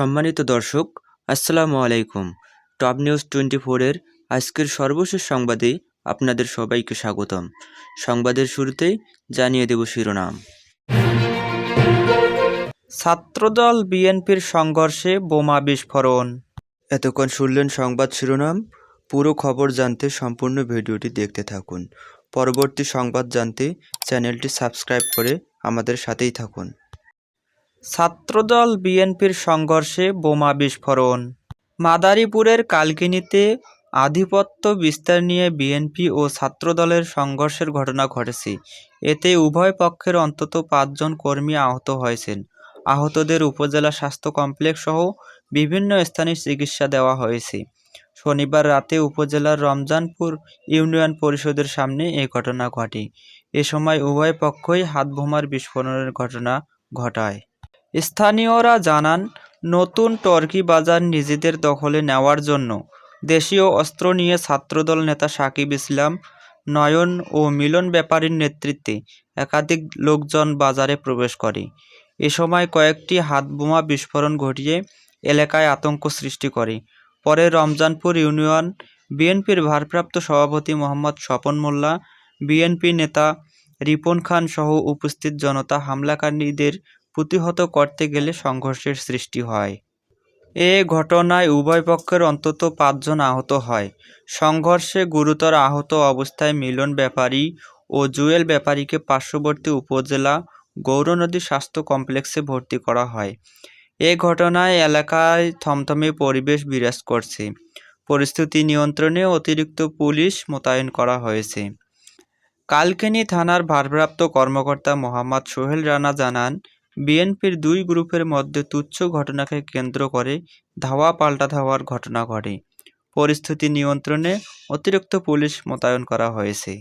সম্মানিত দর্শক, আসসালামু আলাইকুম। টপ নিউজ টোয়েন্টি ফোরের আজকের সর্বশেষ সংবাদে আপনাদের সবাইকে স্বাগতম। সংবাদের শুরুতেই জানিয়ে দেব শিরোনাম। ছাত্রদল বিএনপির সংঘর্ষে বোমা বিস্ফোরণ। এতক্ষণ শুনলেন সংবাদ শিরোনাম। পুরো খবর জানতে সম্পূর্ণ ভিডিওটি দেখতে থাকুন। পরবর্তী সংবাদ জানতে চ্যানেলটি সাবস্ক্রাইব করে আমাদের সাথেই থাকুন। ছাত্রদল বিএনপির সংঘর্ষে বোমা বিস্ফোরণ। মাদারীপুরের কালকিনিতে আধিপত্য বিস্তার নিয়ে বিএনপি ও ছাত্রদলের সংঘর্ষের ঘটনা ঘটেছে। এতে উভয় পক্ষের অন্তত পাঁচজন কর্মী আহত হয়েছেন। আহতদের উপজেলা স্বাস্থ্য কমপ্লেক্স সহ বিভিন্ন স্থানে চিকিৎসা দেওয়া হয়েছে। শনিবার রাতে উপজেলার রমজানপুর ইউনিয়ন পরিষদের সামনে এ ঘটনা ঘটে। এ সময় উভয় পক্ষই হাতবোমার বিস্ফোরণের ঘটনা ঘটায়। স্থানীয়রা জানান, নতুন টর্কি বাজার নিজেদের দখলে নেওয়ার জন্য দেশীয় অস্ত্র নিয়ে ছাত্রদল নেতা সাকিব ইসলাম, নয়ন ও মিলন ব্যাপারীর নেতৃত্বে একাধিক লোকজন বাজারে প্রবেশ করে। এ সময় কয়েকটি হাতবোমা বিস্ফোরণ ঘটিয়ে এলাকায় আতঙ্ক সৃষ্টি করে। পরে রমজানপুর ইউনিয়ন বিএনপির ভারপ্রাপ্ত সভাপতি মোহাম্মদ স্বপন মোল্লা, বিএনপি নেতা রিপন খান সহ উপস্থিত জনতা হামলাকারীদের প্রতিহত করতে গেলে সংঘর্ষের সৃষ্টি হয়। এ ঘটনায় উভয় পক্ষের অন্তত পাঁচজন আহত হয়। সংঘর্ষে গুরুতর আহত অবস্থায় মিলন ব্যাপারী ও জুয়েল ব্যাপারীকে পার্শ্ববর্তী উপজেলা গৌরনদী স্বাস্থ্য কমপ্লেক্সে ভর্তি করা হয়। এ ঘটনায় এলাকায় থমথমে পরিবেশ বিরাজ করছে। পরিস্থিতি নিয়ন্ত্রণে অতিরিক্ত পুলিশ মোতায়েন করা হয়েছে। কালকেনি থানার ভারপ্রাপ্ত কর্মকর্তা মোহাম্মদ সোহেল রানা জানান বিএনপির দুই গ্রুপের মধ্যে তুচ্ছ ঘটনাকে কেন্দ্র করে ধাওয়া পাল্টা ধাওয়ার ঘটনা ঘটে। পরিস্থিতি নিয়ন্ত্রণে অতিরিক্ত পুলিশ মোতায়েন করা হয়েছে।